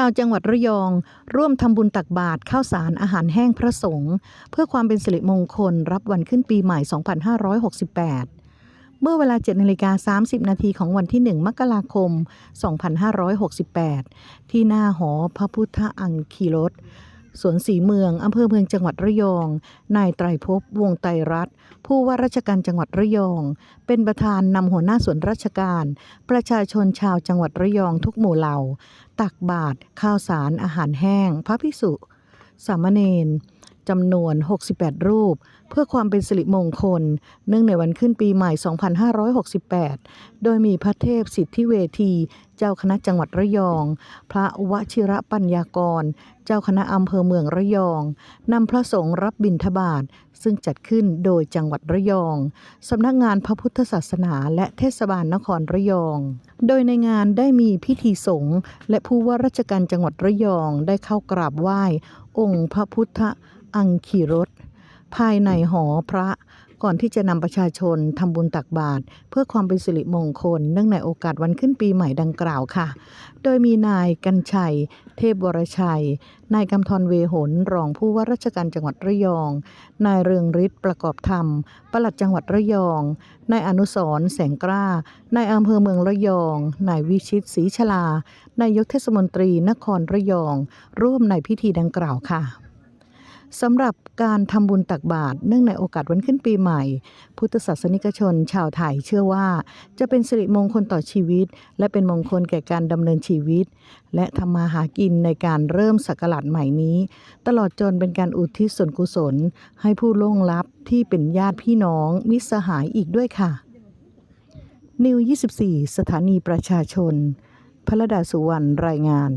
ชาวจังหวัดระยอง ร่วมทำบุญตักบาตรข้าวสารอาหารแห้งพระสงฆ์เพื่อความเป็นสิริมงคล รับวันขึ้นปีใหม่ 2568 เมื่อเวลา7นาฬิกา30 นาทีของวันที่ 1 มกราคม 2568 ที่หน้าหอพระพุทธอังคีรส สวนสีเมือง อำเภอเมืองจังหวัดระยอง นายไตรภพวงไตรรัตน์ผู้ว่าราชการจังหวัดระยอง เป็นประธานนำหัวหน้าส่วนราชการ ประชาชนชาวจังหวัดระยองทุกหมู่เหล่า ตักบาตรข้าวสารอาหารแห้ง พระภิกษุสามเณร จำนวน 68 รูป เพื่อความเป็นสิริมงคล เนื่องในวันขึ้นปีใหม่ 2568 โดยมีพระเทพสิทธิเวที เจ้าคณะจังหวัดระยอง พระวชิระปัญญากร เจ้าคณะอำเภอเมืองระยองนำพระสงฆ์รับบิณฑบาตซึ่งจัดขึ้นโดยจังหวัดระยองสำนักงานพระพุทธศาสนา และเทศบาลนครระยอง โดยในงานได้มีพิธีสงฆ์และผู้ว่าราชการจังหวัดระยองได้เข้ากราบไหว้ องค์พระพุทธ อังคีรสภายในหอพระก่อนที่จะนำประชาชนทำบุญตักบาตรเพื่อความเป็นสิริมงคล เนื่องในโอกาสวันขึ้นปีใหม่ดังกล่าวค่ะ โดยมีนายกันชัย เทพวรชัย นายกำธรเวหนรองผู้ว่าราชการจังหวัดระยอง นายเรืองฤทธิ์ประกอบธรรมปลัดจังหวัดระยอง นายอนุสรแสงกล้านายอำเภอเมืองระยอง นายวิชิตศรีชลานายกเทศมนตรีนครระยอง ร่วมในพิธีดังกล่าวค่ะ สำหรับการทำบุญตักบาตรเนื่องในโอกาสวันขึ้นปีใหม่ พุทธศาสนิกชนชาวไทยเชื่อว่าจะเป็นสิริมงคลต่อชีวิต และเป็นมงคลแก่การดำเนินชีวิต และทำมาหากินในการเริ่มศักราชใหม่นี้ ตลอดจนเป็นการอุทิศส่วนกุศล ให้ผู้ล่วงลับที่เป็นญาติพี่น้อง มิสหายอีกด้วยค่ะ นิว 24 สถานีประชาชนพระดาสุวรรณรายงาน